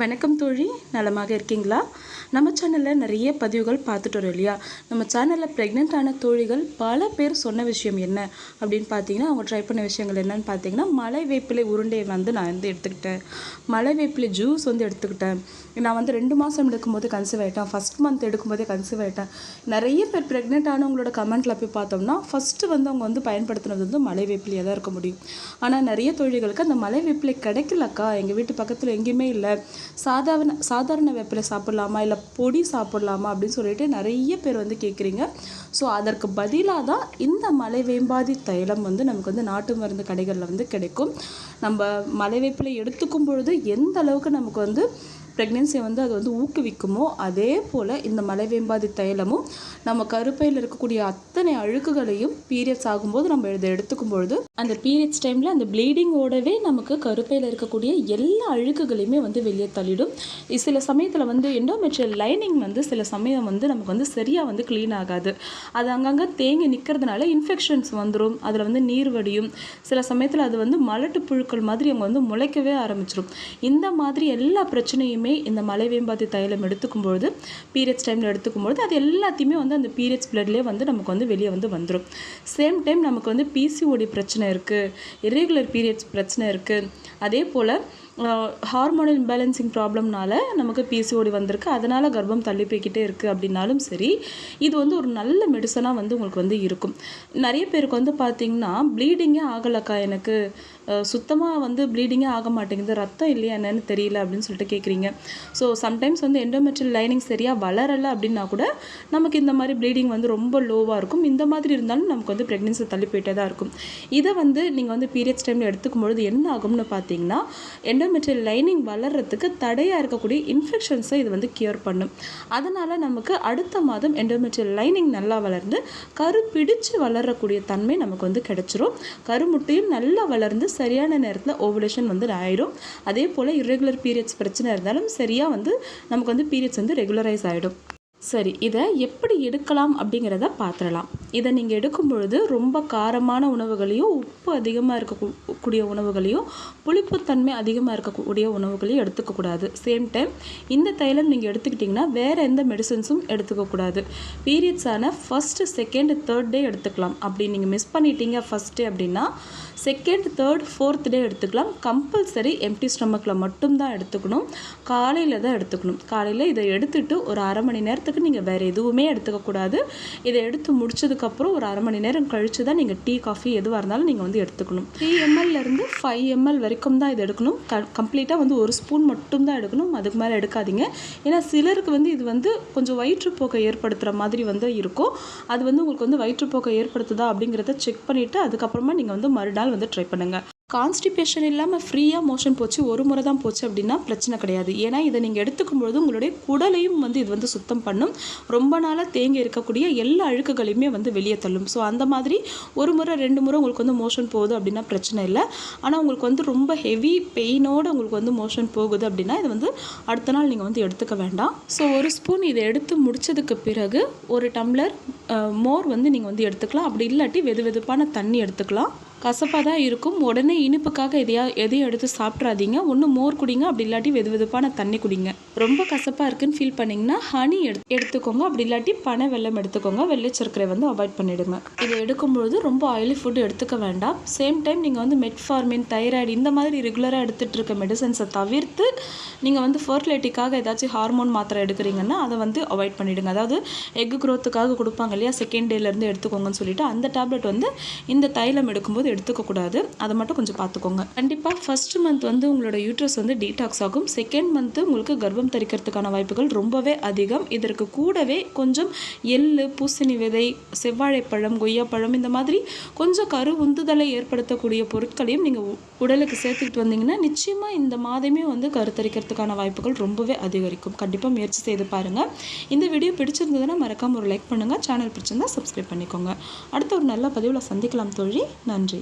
வணக்கம் தோழி நலமாக இருக்கீங்களா? நம்ம சேனலில் நிறைய பதிவுகள் பார்த்துட்டு வரோம் இல்லையா? நம்ம சேனலில் ப்ரெக்னென்ட் ஆன தோழிகள் பல பேர் சொன்ன விஷயம் என்ன? அப்படின்னு பார்த்தீங்கன்னா அவங்க ட்ரை பண்ண விஷயங்கள் என்னன்னு பார்த்தீங்கன்னா மலை வேப்பிலை உருண்டையை வந்து நான் வந்து எடுத்துக்கிட்டேன். மலை வேப்பிலை ஜூஸ் வந்து எடுத்துக்கிட்டேன். நான் வந்து ரெண்டு மாதம் எடுக்கும்போது கன்சீவ் ஆகிட்டேன் ஃபஸ்ட் மந்த் எடுக்கும்போதே கன்சீவ் ஆகிட்டேன் நிறைய பேர் ப்ரெக்னென்ட் ஆனவங்களோட கமெண்ட்டில் போய் பார்த்தோம்னா ஃபஸ்ட்டு வந்து அவங்க வந்து பயன்படுத்துனது வந்து மலை வேப்பிலையாக தான் இருக்க முடியும். ஆனால் நிறைய தொழில்களுக்கு அந்த மலை வேப்பிலை கிடைக்கலக்கா? எங்கள் வீட்டு பக்கத்தில் எங்கேயுமே இல்லை. சாதாரண சாதாரண வேப்பிலை சாப்பிட்லாமா? இல்லை பொடி சாப்பிட்லாமா? அப்படின்னு சொல்லிட்டு நிறைய பேர் வந்து கேட்குறீங்க. ஸோ அதற்கு பதிலாக தான் இந்த மலை வேம்பாதி தைலம் வந்து நமக்கு வந்து நாட்டு மருந்து கடைகளில் வந்து கிடைக்கும். நம்ம மலை வேப்பிலை எடுத்துக்கும் பொழுது எந்த அளவுக்கு நமக்கு வந்து ப்ரெக்னென்சியை வந்து அது வந்து ஊக்குவிக்குமோ அதே போல் இந்த மலைவேம்பாதி தைலமும் நம்ம கருப்பையில் இருக்கக்கூடிய அத்தனை அழுக்குகளையும் பீரியட்ஸ் ஆகும்போது நம்ம இதை எடுத்துக்கும் பொழுது அந்த பீரியட்ஸ் டைமில் அந்த ப்ளீடிங்கோடவே நமக்கு கருப்பையில் இருக்கக்கூடிய எல்லா அழுக்குகளையுமே வந்து வெளியே தள்ளிடும். சில சமயத்தில் வந்து எண்டோமெட்ரியல் லைனிங் வந்து சில சமயம் வந்து நமக்கு வந்து சரியாக வந்து க்ளீன் ஆகாது. அது அங்கங்கே தேங்கி நிற்கிறதுனால இன்ஃபெக்ஷன்ஸ் வந்துடும் அதில் வந்து நீர் வடியும். சில சமயத்தில் அது வந்து மலட்டு புழுக்கள் மாதிரி அவங்க வந்து முளைக்கவே ஆரம்பிச்சிடும் இந்த மாதிரி எல்லா பிரச்சனையுமே இந்த மலைவேம்பாதி தைலம் எடுத்துக்கும் பொழுது பீரியட்ஸ் டைமில் எடுத்துக்கும் பொழுது அது எல்லாத்தையுமே வந்து அந்த பீரியட்ஸ் பிளட்லேயே வந்து நமக்கு வந்து வெளியே வந்து வந்துடும் சேம் டைம் நமக்கு வந்து பிசிஓடி பிரச்சனை இருக்குது இரெகுலர் பீரியட்ஸ் பிரச்சனை இருக்குது அதே போல் ஹார்மோனல் இம்பேலன்சிங் ப்ராப்ளம்னால நமக்கு பிசிஓடி வந்திருக்கு. அதனால் கர்ப்பம் தள்ளி போய்கிட்டே இருக்குது அப்படின்னாலும் சரி இது வந்து ஒரு நல்ல மெடிசனாக வந்து உங்களுக்கு வந்து இருக்கும். நிறைய பேருக்கு வந்து பார்த்திங்கன்னா ப்ளீடிங்கே ஆகலக்கா எனக்கு. சுத்தமாக வந்து ப்ளீடிங்கே ஆக மாட்டேங்குது. ரத்தம் இல்லையா என்னன்னு தெரியல அப்படின்னு சொல்லிட்டு கேட்குறீங்க ஸோ சம்டைம்ஸ் வந்து எண்டோமெட்ரியல் லைனிங் சரியாக வளரலை அப்படின்னா கூட நமக்கு இந்த மாதிரி ப்ளீடிங் வந்து ரொம்ப லோவாக இருக்கும். இந்த மாதிரி இருந்தாலும் நமக்கு வந்து ப்ரெக்னென்சி தள்ளி போயிட்டே தான் இருக்கும். இதை வந்து நீங்கள் வந்து பீரியட்ஸ் டைமில் எடுத்துக்கும் பொழுது என்ன ஆகும்னு பார்த்தீங்கன்னா எண்டோமெட்ரியல் லைனிங் வளர்கிறதுக்கு தடையாக இருக்கக்கூடிய இன்ஃபெக்ஷன்ஸை இது வந்து கியூர் பண்ணும். அதனால் நமக்கு அடுத்த மாதம் எண்டோமெட்ரியல் லைனிங் நல்லா வளர்ந்து கரு பிடிச்சு வளரக்கூடிய தன்மை நமக்கு வந்து கிடச்சிரும். கருமுட்டையும் நல்லா வளர்ந்து சரியான நேரத்தில் ஓவலேஷன் வந்து ஆயிடும் அதே போல் இரெகுலர் பீரியட்ஸ் பிரச்சனை இருந்தாலும் சரியாக வந்து நமக்கு வந்து பீரியட்ஸ் வந்து ரெகுலரைஸ் ஆகிடும் சரி இதை எப்படி எடுக்கலாம் அப்படிங்கிறத பார்த்துடலாம். இதை நீங்கள் எடுக்கும் பொழுது ரொம்ப காரமான உணவுகளையும் உப்பு அதிகமாக இருக்கக்கூடிய உணவுகளையும் புளிப்புத்தன்மை அதிகமாக இருக்கக்கூடிய உணவுகளையும் எடுத்துக்கக்கூடாது சேம் டைம் இந்த தைலம் நீங்கள் எடுத்துக்கிட்டிங்கன்னா வேறு எந்த மெடிசன்ஸும் எடுத்துக்கக்கூடாது பீரியட்ஸான ஃபஸ்ட்டு செகண்ட் தேர்ட் டே எடுத்துக்கலாம். அப்படி நீங்கள் மிஸ் பண்ணிட்டீங்க ஃபஸ்ட் டே அப்படின்னா செகண்ட் தேர்ட் ஃபோர்த் டே எடுத்துக்கலாம். கம்பல்சரி எம்டி ஸ்டொமக்கில் மட்டும்தான் எடுத்துக்கணும். காலையில் தான் எடுத்துக்கணும். காலையில் இதை எடுத்துட்டு ஒரு அரை மணி நேரத்துக்கு நீங்கள் வேறு எதுவுமே எடுத்துக்கக்கூடாது இதை எடுத்து முடிச்சதுக்கு முடிச்சதுக்கப்புறம் ஒரு அரை மணி நேரம் கழித்து தான் நீங்கள் டீ காஃபி எதுவாக இருந்தாலும் நீங்கள் வந்து எடுத்துக்கணும். த்ரீ எம்எல்லேருந்து ஃபைவ் எம்எல் வரைக்கும் தான் இது எடுக்கணும். க கம்ப்ளீட்டாக வந்து ஒரு ஸ்பூன் மட்டும் தான் எடுக்கணும். அதுக்கு மேலே எடுக்காதீங்க. ஏன்னா சிலருக்கு வந்து இது வந்து கொஞ்சம் வயிற்றுப்போக்கை ஏற்படுத்துகிற மாதிரி வந்து இருக்கும். அது வந்து உங்களுக்கு வந்து வயிற்றுப்போக்கை ஏற்படுத்துதா அப்படிங்கிறத செக் பண்ணிவிட்டு அதுக்கப்புறமா நீங்கள் வந்து மறுநாள் வந்து ட்ரை பண்ணுங்கள் கான்ஸ்டிபேஷன் இல்லாமல் ஃப்ரீயாக மோஷன் போச்சு ஒரு முறை தான் போச்சு அப்படின்னா பிரச்சனை கிடையாது. ஏன்னா இதை நீங்கள் எடுத்துக்கும் பொழுது உங்களுடைய குடலையும் வந்து இது வந்து சுத்தம் பண்ணும். ரொம்ப நாளாக தேங்கி இருக்கக்கூடிய எல்லா அழுக்குகளையுமே வந்து வெளியே தள்ளும். ஸோ அந்த மாதிரி ஒரு முறை ரெண்டு முறை உங்களுக்கு வந்து மோஷன் போகுது அப்படின்னா பிரச்சனை இல்லை. ஆனால் உங்களுக்கு வந்து ரொம்ப ஹெவி பெயினோடு உங்களுக்கு வந்து மோஷன் போகுது அப்படின்னா இது வந்து அடுத்த நாள் நீங்கள் வந்து எடுத்துக்க வேண்டாம். ஸோ ஒரு ஸ்பூன் இதை எடுத்து முடித்ததுக்கு பிறகு ஒரு டம்ளர் மோர் வந்து நீங்கள் வந்து எடுத்துக்கலாம். அப்படி இல்லாட்டி வெது வெதுப்பான தண்ணி எடுத்துக்கலாம். கசப்பாக தான் இருக்கும். உடனே இனிப்புக்காக எதையா எதையும் எடுத்து சாப்பிட்றாதீங்க. ஒன்று மோர் குடிங்க அப்படி இல்லாட்டி வெது வெதுப்பான தண்ணி குடிங்க. ரொம்ப கசப்பாக இருக்குன்னு ஃபீல் பண்ணிங்கன்னா ஹனி எடு எடுத்துக்கோங்க. அப்படி இல்லாட்டி பனை வெள்ளம் எடுத்துக்கோங்க. வெள்ளை சர்க்கரை வந்து அவாய்ட் பண்ணிவிடுங்க இதை எடுக்கும்பொழுது ரொம்ப ஆயிலி ஃபுட்டு எடுத்துக்க வேண்டாம். சேம் டைம் நீங்கள் வந்து மெட்ஃபார்மின் தைராய்டு இந்த மாதிரி ரெகுலராக எடுத்துகிட்டு இருக்க மெடிசன்ஸை தவிர்த்து நீங்கள் வந்து ஃபர்டிலிட்டிக்காக ஏதாச்சும் ஹார்மோன் மாத்திரை எடுக்கிறீங்கன்னா அதை வந்து அவாய்ட் பண்ணிவிடுங்க அதாவது எக் க்ரோத்துக்காக கொடுப்பாங்க இல்லையா? செகண்ட் டேலேருந்து எடுத்துக்கோங்கன்னு சொல்லிட்டு அந்த டேப்லெட் வந்து இந்த தைலம் எடுக்கும்போது எடுத்துக்கக்கூடாது அதை மட்டும் கொஞ்சம் பார்த்துக்கோங்க. கண்டிப்பாக ஃபர்ஸ்ட் மந்த் வந்து உங்களோட யூட்ரஸ் வந்து டீடாக்ஸ் ஆகும். செகண்ட் மந்த்து உங்களுக்கு கர்ப்பம் தரிக்கிறதுக்கான வாய்ப்புகள் ரொம்பவே அதிகம். இதற்கு கூடவே கொஞ்சம் எள்ளு பூசணி விதை செவ்வாழைப்பழம் கொய்யாப்பழம் இந்த மாதிரி கொஞ்சம் கரு உந்துதலை ஏற்படுத்தக்கூடிய பொருட்களையும் நீங்கள் உடலுக்கு சேர்த்துக்கிட்டு வந்தீங்கன்னா நிச்சயமாக இந்த மாதமே வந்து கருத்தரிக்கிறதுக்கான வாய்ப்புகள் ரொம்பவே அதிகரிக்கும். கண்டிப்பாக முயற்சி செய்து பாருங்கள் இந்த வீடியோ பிடிச்சிருந்ததுன்னா மறக்காமல் ஒரு லைக் பண்ணுங்கள் சேனல் பிடிச்சிருந்தா சப்ஸ்கிரைப் பண்ணிக்கோங்க. அடுத்த ஒரு நல்ல பதிவில் சந்திக்கலாம் தோழி. நன்றி.